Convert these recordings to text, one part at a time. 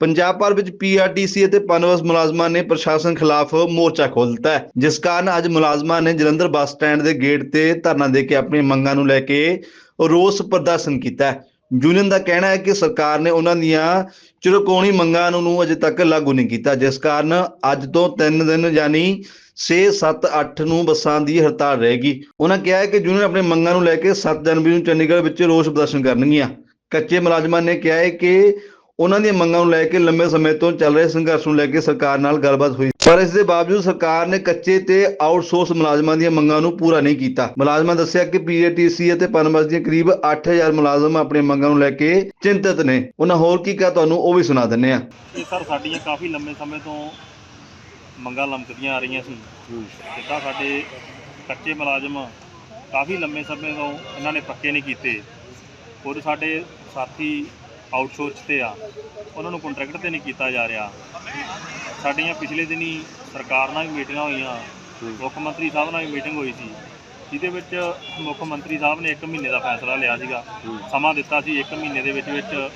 ਪੰਜਾਬ ਭਰ ਵਿੱਚ ਪੀਆਰਟੀਸੀ ਅਤੇ ਪਨਬਸ ਮੁਲਾਜ਼ਮਾਂ ਨੇ ਪ੍ਰਸ਼ਾਸਨ ਖਿਲਾਫ ਮੋਰਚਾ ਖੋਲ੍ਹ ਦਿੱਤਾ ਹੈ, ਜਿਸ ਕਾਰਨ ਅੱਜ ਮੁਲਾਜ਼ਮਾਂ ਨੇ ਜਲੰਧਰ ਬੱਸ ਸਟੈਂਡ ਦੇ ਗੇਟ ਤੇ ਧਰਨਾ ਦੇ ਕੇ ਆਪਣੀਆਂ ਮੰਗਾਂ ਨੂੰ ਲੈ ਕੇ ਰੋਸ ਪ੍ਰਦਰਸ਼ਨ ਕੀਤਾ ਹੈ। ਯੂਨੀਅਨ ਦਾ ਕਹਿਣਾ ਹੈ ਕਿ ਸਰਕਾਰ ਨੇ ਉਹਨਾਂ ਦੀਆਂ ਚਿਰਕੋਣੀ ਮੰਗਾਂ ਨੂੰ ਅਜੇ ਤੱਕ ਲਾਗੂ ਨਹੀਂ ਕੀਤਾ, ਜਿਸ ਕਾਰਨ ਅੱਜ ਤੋਂ 3 ਦਿਨ ਯਾਨੀ 6 7 8 ਨੂੰ ਬੱਸਾਂ ਦੀ ਹੜਤਾਲ ਰਹੇਗੀ। ਉਹਨਾਂ ਕਿਹਾ ਹੈ ਕਿ ਯੂਨੀਅਨ ਆਪਣੀ ਮੰਗਾਂ ਨੂੰ ਲੈ ਕੇ 7 ਜਨਵਰੀ ਨੂੰ ਚੰਡੀਗੜ੍ਹ ਵਿੱਚ ਰੋਸ ਪ੍ਰਦਰਸ਼ਨ ਕਰਨਗੀਆਂ। ਕੱਚੇ ਮੁਲਾਜ਼ਮਾਂ ਨੇ ਕਿਹਾ ਹੈ ਕਿ ਉਹਨਾਂ ਦੀਆਂ ਮੰਗਾਂ ਨੂੰ ਲੈ ਕੇ ਲੰਬੇ ਸਮੇਂ ਤੋਂ ਚੱਲ ਰਹੇ ਸੰਘਰਸ਼ ਨੂੰ ਲੈ ਕੇ ਸਰਕਾਰ ਨਾਲ ਗੱਲਬਾਤ ਹੋਈ। ਪਰ ਇਸ ਦੇ ਬਾਵਜੂਦ ਸਰਕਾਰ ਨੇ ਕੱਚੇ ਤੇ ਆਊਟਸੋਰਸ ਮੁਲਾਜ਼ਮਾਂ ਦੀਆਂ ਮੰਗਾਂ ਨੂੰ ਪੂਰਾ ਨਹੀਂ ਕੀਤਾ। ਮੁਲਾਜ਼ਮਾਂ ਦੱਸਿਆ ਕਿ ਪੀਏਟੀਸੀ ਅਤੇ ਪਨਬਸ ਦੀਆਂ ਕਰੀਬ 8000 ਮੁਲਾਜ਼ਮ ਆਪਣੀਆਂ ਮੰਗਾਂ ਨੂੰ ਲੈ ਕੇ ਚਿੰਤਤ ਨੇ। ਉਹਨਾਂ ਹੋਰ ਕੀ ਕਿਹਾ ਤੁਹਾਨੂੰ ਉਹ ਵੀ ਸੁਣਾ ਦਿੰਨੇ ਆ ਸਰ ਸਾਡੀਆਂ ਕਾਫੀ ਲੰਮੇ ਸਮੇਂ ਤੋਂ ਮੰਗਾਂ ਲਮਕਦੀਆਂ ਆ ਰਹੀਆਂ ਸੀ। ਜਿੱਦਾਂ ਸਾਡੇ ਕੱਚੇ ਮੁਲਾਜ਼ਮ ਕਾਫੀ ਲੰਮੇ ਸਮੇਂ ਤੋਂ ਇਹਨਾਂ ਨੇ ਪੱਕੇ ਨਹੀਂ ਕੀਤੇ। ਖੁਦ ਸਾਡੇ ਸਾਥੀ ਆਊਟਸੋਰਸ ਤੇ ਆ। ਉਹਨਾਂ ਨੂੰ ਕੰਟਰੈਕਟ ਤੇ ਨਹੀਂ ਕੀਤਾ ਜਾ ਰਿਹਾ। ਸਾਡੀਆਂ ਪਿਛਲੇ ਦਿਨੀ ਸਰਕਾਰ ਨਾਲ ਵੀ ਮੀਟਿੰਗਾਂ ਹੋਈਆਂ। ਮੁੱਖ ਮੰਤਰੀ ਸਾਹਿਬ ਨਾਲ ਵੀ ਮੀਟਿੰਗ ਹੋਈ ਸੀ। ਜਿਹਦੇ ਵਿੱਚ ਮੁੱਖ ਮੰਤਰੀ ਸਾਹਿਬ ਨੇ 1 ਮਹੀਨੇ ਦਾ ਫੈਸਲਾ ਲਿਆ ਸੀਗਾ। ਸਮਾਂ ਦਿੱਤਾ ਸੀ 1 ਮਹੀਨੇ ਦੇ ਵਿੱਚ ਵਿੱਚ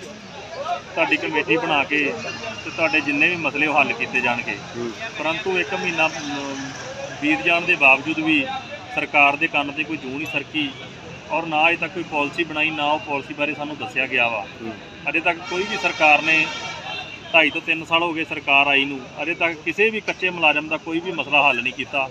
ਤੁਹਾਡੀ ਕਮੇਟੀ ਬਣਾ ਕੇ ਤੇ ਤੁਹਾਡੇ ਜਿੰਨੇ ਵੀ ਮਸਲੇ ਉਹ ਹੱਲ ਕੀਤੇ ਜਾਣਗੇ। ਪਰੰਤੂ 1 ਮਹੀਨਾ ਬੀਤ ਜਾਣ ਦੇ ਬਾਵਜੂਦ ਵੀ ਸਰਕਾਰ ਦੇ ਕੰਨ ਤੇ ਕੋਈ ਜੂੰ ਨਹੀਂ ਸਰਕੀ। ਔਰ ਨਾ ਅਜੇ ਤੱਕ ਕੋਈ ਪਾਲਿਸੀ ਬਣਾਈ ਨਾ ਉਹ ਪਾਲਿਸੀ ਬਾਰੇ ਸਾਨੂੰ ਦੱਸਿਆ ਗਿਆ ਵਾ। ਅਜੇ ਤੱਕ ਕੋਈ ਵੀ ਸਰਕਾਰ ਨੇ 2.5 ਤੋਂ 3 ਸਾਲ ਹੋ ਗਏ ਸਰਕਾਰ ਆਈ ਨੂੰ ਅਜੇ ਤੱਕ ਕਿਸੇ ਵੀ ਕੱਚੇ ਮੁਲਾਜ਼ਮ ਦਾ ਕੋਈ ਵੀ ਮਸਲਾ ਹੱਲ ਨਹੀਂ ਕੀਤਾ।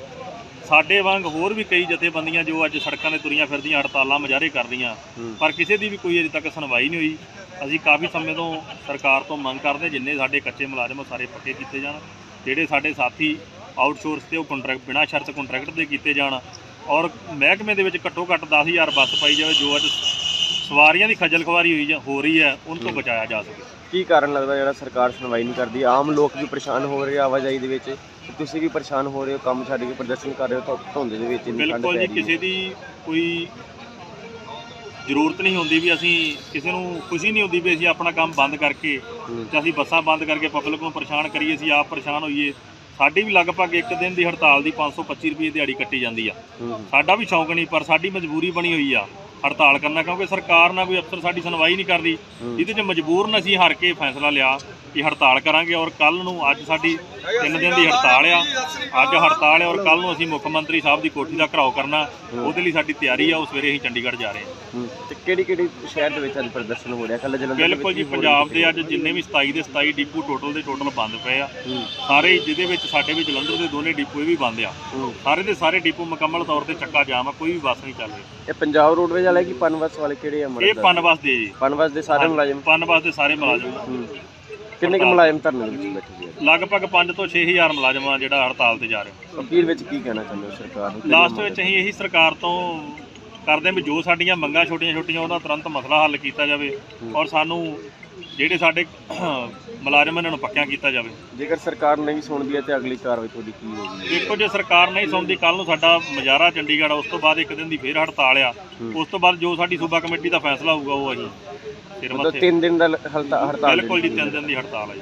ਸਾਡੇ ਵਾਂਗ ਹੋਰ ਵੀ ਕਈ ਜਥੇਬੰਦੀਆਂ ਜੋ ਅੱਜ ਸੜਕਾਂ 'ਤੇ ਤੁਰੀਆਂ ਫਿਰਦੀਆਂ ਹੜਤਾਲਾਂ ਮੁਜ਼ਾਹਰੇ ਕਰਦੀਆਂ ਪਰ ਕਿਸੇ ਦੀ ਵੀ ਕੋਈ ਅਜੇ ਤੱਕ ਸੁਣਵਾਈ ਨਹੀਂ ਹੋਈ। ਅਸੀਂ ਕਾਫੀ ਸਮੇਂ ਤੋਂ ਸਰਕਾਰ ਤੋਂ ਮੰਗ ਕਰਦੇ ਜਿੰਨੇ ਸਾਡੇ ਕੱਚੇ ਮੁਲਾਜ਼ਮ ਆ, ਸਾਰੇ ਪੱਕੇ ਕੀਤੇ ਜਾਣ। ਜਿਹੜੇ ਸਾਡੇ ਸਾਥੀ ਆਊਟਸੋਰਸ ਤੇ ਉਹ ਕੰਟਰੈਕਟ ਬਿਨਾਂ ਸ਼ਰਤ ਕੰਟਰੈਕਟ ਦੇ ਕੀਤੇ ਜਾਣ ਔਰ ਮਹਿਕਮੇ ਦੇ ਵਿੱਚ ਘੱਟੋ ਘੱਟ 10000 ਬੱਸ ਪਾਈ ਜਾਵੇ ਜੋ ਅੱਜ ਸਵਾਰੀਆਂ ਦੀ ਖੱਜਲ ਖਵਾਰੀ ਹੋਈ ਜਾਂ ਹੋ ਰਹੀ ਹੈ ਉਹਨਾਂ ਤੋਂ ਬਚਾਇਆ ਜਾ ਸਕੇ। ਕੀ ਕਾਰਨ ਲੱਗਦਾ ਜਿਹੜਾ ਸਰਕਾਰ ਸੁਣਵਾਈ ਨਹੀਂ ਕਰਦੀ? ਆਮ ਲੋਕ ਵੀ ਪਰੇਸ਼ਾਨ ਹੋ ਰਹੇ ਆ ਆਵਾਜਾਈ ਦੇ ਵਿੱਚ। ਤੁਸੀਂ ਵੀ ਪਰੇਸ਼ਾਨ ਹੋ ਰਹੇ ਹੋ ਕੰਮ ਛੱਡ ਕੇ ਪ੍ਰਦਰਸ਼ਨ ਕਰ ਰਹੇ ਹੋ ਧੁੰਦ ਦੇ ਵਿੱਚ ਬਿਲਕੁਲ ਜੀ। ਕਿਸੇ ਦੀ ਕੋਈ ਜ਼ਰੂਰਤ ਨਹੀਂ ਹੁੰਦੀ ਵੀ ਅਸੀਂ ਕਿਸੇ ਨੂੰ ਖੁਸ਼ੀ ਨਹੀਂ ਹੁੰਦੀ ਵੀ ਅਸੀਂ ਆਪਣਾ ਕੰਮ ਬੰਦ ਕਰਕੇ। ਤੇ ਅਸੀਂ ਬੱਸਾਂ ਬੰਦ ਕਰਕੇ ਪਬਲਿਕ ਨੂੰ ਪਰੇਸ਼ਾਨ ਕਰੀਏ ਅਸੀਂ ਆਪ ਪਰੇਸ਼ਾਨ ਹੋਈਏ। ਸਾਡੀ ਵੀ ਲਗਭਗ ਇੱਕ ਦਿਨ ਦੀ ਹੜਤਾਲ ਦੀ 525 ਰੁਪਏ ਦਿਹਾੜੀ ਕੱਟੀ ਜਾਂਦੀ ਆ। ਸਾਡਾ ਵੀ ਸ਼ੌਂਕ ਨਹੀਂ ਪਰ ਸਾਡੀ ਮਜਬੂਰੀ ਬਣੀ ਹੋਈ ਆ ਹੜਤਾਲ ਕਰਨਾ ਕਿਉਂਕਿ ਸਰਕਾਰ ਨਾਲ ਕੋਈ ਅਫਸਰ ਸਾਡੀ ਸੁਣਵਾਈ ਨਹੀਂ ਕਰਦੀ। ਇਹਦੇ 'ਚ ਮਜਬੂਰਨ ਅਸੀਂ ਹਾਰ ਕੇ ਫੈਸਲਾ ਲਿਆ ਕਿ ਹੜਤਾਲ ਕਰਾਂਗੇ ਔਰ ਕੱਲ ਨੂੰ ਅੱਜ ਸਾਡੀ ਤਿੰਨ ਦਿਨ ਦੀ ਹੜਤਾਲ ਆ। ਅੱਜ ਹੜਤਾਲ ਹੈ ਔਰ ਕੱਲ ਨੂੰ ਅਸੀਂ ਮੁੱਖ ਮੰਤਰੀ ਸਾਹਿਬ ਦੀ ਕੋਠੀ ਦਾ ਘਰਾਓ ਕਰਨਾ ਉਹਦੇ ਲਈ ਸਾਡੀ ਤਿਆਰੀ ਆ ਉਹ ਸਵੇਰੇ ਅਸੀਂ ਚੰਡੀਗੜ੍ਹ ਜਾ ਰਹੇ ਹਾਂ। ਤੇ ਕਿਹੜੀ ਕਿਹੜੀ ਸ਼ਹਿਰ ਦੇ ਵਿੱਚ ਅੱਜ ਪ੍ਰਦਰਸ਼ਨ ਹੋ ਰਿਹਾ? ਕੱਲ ਜਲੰਧਰ ਬਿਲਕੁਲ ਜੀ ਪੰਜਾਬ ਦੇ ਅੱਜ ਜਿੰਨੇ ਵੀ 27 ਦੇ 27 ਡਿਪੂ ਟੋਟਲ ਦੇ ਟੋਟਲ ਬੰਦ ਪਏ ਆ। ਸਾਰੇ ਜਿਹਦੇ ਵਿੱਚ ਸਾਡੇ ਵੀ ਜਲੰਧਰ ਦੇ ਦੋਨੇ ਡਿਪੂ ਇਹ ਵੀ ਬੰਦ ਆ। ਸਾਰੇ ਦੇ ਸਾਰੇ ਡਿਪੂ ਮੁਕੰਮਲ ਤੌਰ ਤੇ ਚੱਕਾ ਜਾਮ ਆ ਕੋਈ ਵੀ ਬੱਸ ਨਹੀਂ ਚੱਲ ਰਹੀ। ਇਹ ਪੰਜਾਬ ਰੋਡਵੇਜ਼ ਵਾਲੇ ਕੀ ਪਨਬਸ ਵਾਲੇ ਕਿਹੜੇ ਆ ਇਹ ਮਰਦ ਦੇ ਜੀ। ਪਨਬਸ ਦੇ ਸਾਰੇ ਮੁਲਾਜ਼ਮ? ਪਨ ਬੱਸ ਦੇ ਸਾਰੇ ਮੁਲਾਜ਼ਮ। ਹੂੰ। ਕਿੰਨੇ ਕੁ ਮੁਲਾਜ਼ਮ ਧਰਨੇ ਦੇ ਵਿੱਚ ਬੈਠੇ ਜੀ ਲਗਭਗ 5 ਤੋਂ 6000 ਮੁਲਾਜ਼ਮ ਆ ਜਿਹੜਾ ਹੜਤਾਲ ਤੇ ਜਾ ਰਹੇ ਅਪੀਲ ਵਿੱਚ ਕੀ ਕਹਿਣਾ ਚਾਹੁੰਦੇ ਹੋ ਸਰਕਾਰ ਨੂੰ? ਲਾਸਟ ਵਿੱਚ ਅਸੀਂ ਇਹੀ ਸਰਕਾਰ ਤੋਂ ਕਰਦੇ ਹਾਂ ਵੀ ਜੋ ਸਾਡੀਆਂ ਮੰਗਾਂ ਛੋਟੀਆਂ ਛੋਟੀਆਂ ਉਹਦਾ ਤੁਰੰਤ ਮਸਲਾ ਹੱਲ ਕੀਤਾ ਜਾਵੇ। ਔਰ ਸਾਨੂੰ ਜਿਹੜੇ ਸਾਡੇ ਮੁਲਾਜ਼ਮ ਇਹਨਾਂ ਨੂੰ ਪੱਕਿਆਂ ਕੀਤਾ ਜਾਵੇ। ਜੇਕਰ ਸਰਕਾਰ ਨਹੀਂ ਸੁਣਦੀ ਹੈ ਤੇ ਅਗਲੀ ਕਾਰਵਾਈ ਤੁਹਾਡੀ ਕੀ ਹੋਊਗੀ? ਦੇਖੋ ਜੇ ਸਰਕਾਰ ਨਹੀਂ ਸੁਣਦੀ ਕੱਲ ਨੂੰ ਸਾਡਾ ਮਜ਼ਾਰਾ ਚੰਡੀਗੜ੍ਹ ਉਸ ਤੋਂ ਬਾਅਦ ਇੱਕ ਦਿਨ ਦੀ ਫੇਰ ਹੜਤਾਲ ਆ। ਉਸ ਤੋਂ ਬਾਅਦ ਜੋ ਸਾਡੀ ਸੂਬਾ ਕਮੇਟੀ ਦਾ ਫੈਸਲਾ ਹੋਊਗਾ ਉਹ ਅਸੀਂ ਫਿਰ ਮਤਲਬ ਮੱਥੇ 3 ਦਿਨ ਦਾ ਹੜਤਾਲ ਬਿਲਕੁਲ ਜੀ ਜਿਹੜੀ ਤਿੰਨ ਦਿਨ ਦੀ ਹੜਤਾਲ ਹੈ ਜੀ।